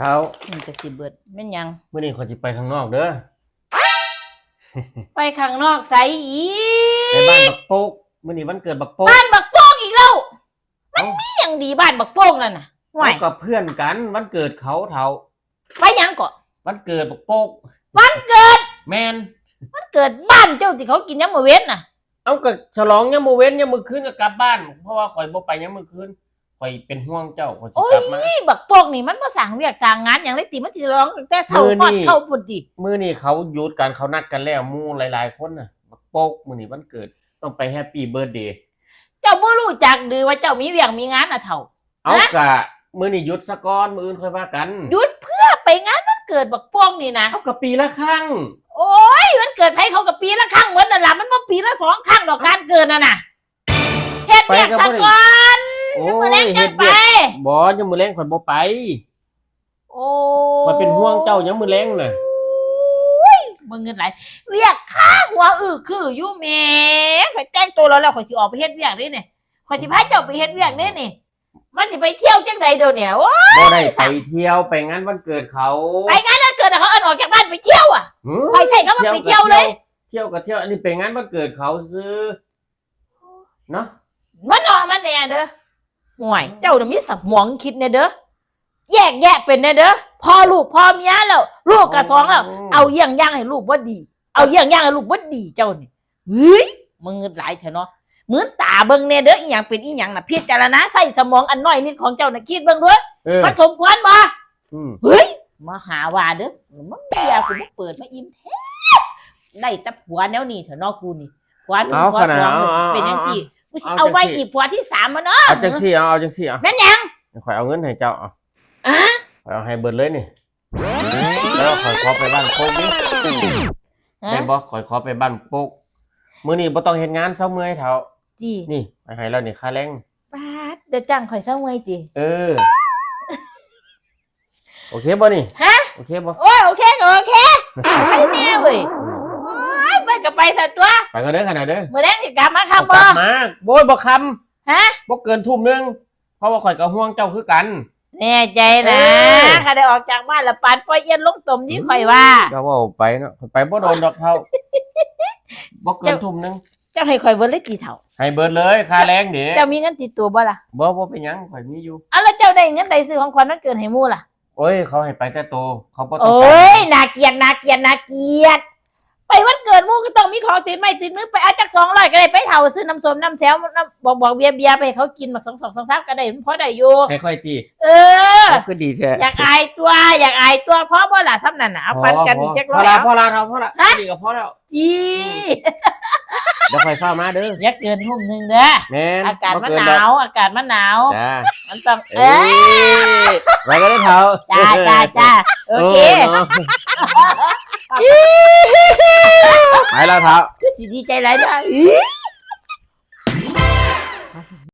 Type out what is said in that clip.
เท้ามันจะสิเบิดแม่นหยังมื้อนี้ขอยสิไปข้างนอกเด้อ ไปข้างนอกใสอีไปบ้านบักโป๊กมื้อนี้วันเกิดบักโป๊กบ้านบักโป้งอีกแล้วเอ้านี่ยังดีบ้านบักโป้งนั่นน่ะไหวเอากับเพื่อนกันวันเกิดเขาเท้าไปหยังก่อนวันเกิดบักโป๊กวันเกิด แมนวันเกิดบ้านเจ้าที่เขากินยังมื้อเว้นน่ะ เอาก็ฉลองยามมื้อเว้นยามมื้อคืนก็กลับบ้าน เพราะว่าข่อยบ่ไปยามมื้อคืน ข่อยเป็นห่วงเจ้าข่อยสิโอ้กลับมายบักโป้งนี่มันมาสั่งเวียกสั่งงานอย่างไรติมันสิร้องตั้งแต่เช้ามื้อฮอดนี้เข้าพุ่นดิมื้อนี้เขาหยุดกันเขานัดกันแล้วหมู่หลาย ๆ คนน่ะบักโป๊กมื้อนี้วันเกิดต้องไปแฮปปี้เบิร์ธเดย์เจ้าบ่รู้จักดือว่าเจ้ามีเวียงมีงานน่ะเฒ่า เอาฮะกะมื้อนี้หยุดซะก่อนมื้ออื่นค่อยว่ากันหยุดเพื่อไปงานวันเกิดบักโป้งนี่นะ เอาก็ปีละครั้งโอ้ยวันเกิดไผเขากับปีละครั้งเหมือนนั่นล่ะมันบ่ปีละสองครั้งดอกการเกิดน่ะน่ะเฮ็ดเวียกซะก่อน โอ้มื้อยแรงจัเฮ็งดไปเวียกบ่ยามมื้อแลงข่อยบ่ไปโอ้ข่อยเป็นห่วงเจ้ายามมื้อแลงน่ะมึงเงินไหลายเวียกค่าหัวอึคืออยู่แหม่ข่อยแต่งตัวแล้วแล้วข่อยสิออกไปเฮ็ดเวียกเด้นี่ข่อยสิพาเจ้าไปเฮ็ดเวียกเด้นี่มันสิไปเที่ยวจังใดเดี๋ยวเนี่ยโอ้ยบ่ได้ไปเที่ยวไปงานวันเกิดเขาไปงานวันเกิดอะเขาเอิ้นออกจากบ้านไปเที่ยวอะหือใครใส่ก็มาไปเที่ยวเลย เที่ยวกับเที่ยวอันนี้เป็นงานวันเกิดเขาซื้อเนาะมันออกมาแน่เด้อ ห่วยเจ้าน่ะมีสมองคิดแน่เด้อแยกแยะเป็นแน่เด้อพอลูกพอเมียแล้วลูกกับสองแล้วเอาเยี่ยงย่างให้ลูกว่าดี เอาเยี่ยงย่างให้ลูกว่าดีเจ้านี่เฮ้ยมึงเงินหลายเถอะเนาะเหมือนตาเบิ่งแน่เด้ออีหยังเป็นอีหยังน่ะพิจารณาใส่สมองอันน้อยนิดของเจ้าน่ะคิดเบิ่งเด้อเออมันสมควรบ่อืมเฮ้ยมาหาว่าเด้อมันเบียกูมาเปิดมาอิ่มแท้ได้แต่ผัวแนวนี้เถอะเนาะกูนี่ผัวหนึ่งเอาผัวขนาดสองเอาเอาเป็นจังเอาซี่ กูสิเอาเอาไว้จังสิ อีกผัวที่สามมาเนาะเอาจังซี่เอาเอาจังซี่เอาแม่นหยัง ข่อยเอาเงินให้เจ้าเอาอะ ข่อยเอาให้เบิดเลยนี่แล้วข่อยขอไปบ้านโป๊กดิฮะได้บ่ข่อยขอไปบ้านโป๊กมื้อนี้บ่ต้องเฮ็ดงานเช้าเมื่อยเท่าจีนี่ไปให้แล้วนี่ค่าแรง ป้าดเดี๋ยวจ้างข่อยเศร้าเมื่อยจี เออ โอเคบ่นี่ฮะ โอเคบ่โอ้ยโอเคก็โอเคไปแน่เว้ยโอ้ยไป กับไปซะตัวไปกันเด้อขนาดเด้อเมื่อแรงสิกลับมาเอาคำกบ่ลับมาโบยบ่คำฮะบ่เกินทุ่มหนึงเพราะว่าข่อยก็ห่วงเจ้าคือกัน แน่ใจนะเออ ข้าได้ออกจากบ้านและปานปล่อยเอียนลงตมที่ข่อยว่า ก็เว่าไปเนาะไปบ่โดนดอกเท่าบ่เกินทุ่มหนึงเจ้าให้ข่อยเบิดเลยกี่เท่า ให้เบิดเลยค่าแรงเด้เจ้ามีเงินติดตัวบ่ล่ะบ่บ่เป็นหยังข่อยมีอยู่ เอาแล้วเจ้าได้เงินใดซื้อของขวัญวันเกิดให้หมู่ล่ะ โอ้ย เขาให้ไปแต่โต เขาบ่ต้องโอ้การยน่าเกลียดน่าเกลียดน่าเกลียด ไปวันเกิดหมู่ก็ต้องมีของติดไม้ติดมือไปเอาจักสองร้อยก็ได้ไปเท่าซื้อน้ำส้มน้ำแซวน้ำบอกบอกเบียร์เบียร์ไปให้เขากินมาสองสองสองสามก็ได้มันพอได้อยู่ให้ค่อยตีเออเขาคือดีแท้อยากอายตัว อยากอายตัวเพราะบ่ล่ะซ้ำนั่นน่ะเอาปันกันอีกจักพร้ออยละเอาพอละเราพอละฮะนี่ก็พอแล้วจีเดี๋ยวค่อยฟ้ามาเด้ออย่าเกินทุ่มหนึ่งเด้อแม่นอากาศมันบ่หเดนาอกวอากาศมันหนาวจ้ามันต้องเอ้เอ้ยยไว้ก็ได้เท่าจ้าจ้าจ้าโอเค เนาะไปแล้ว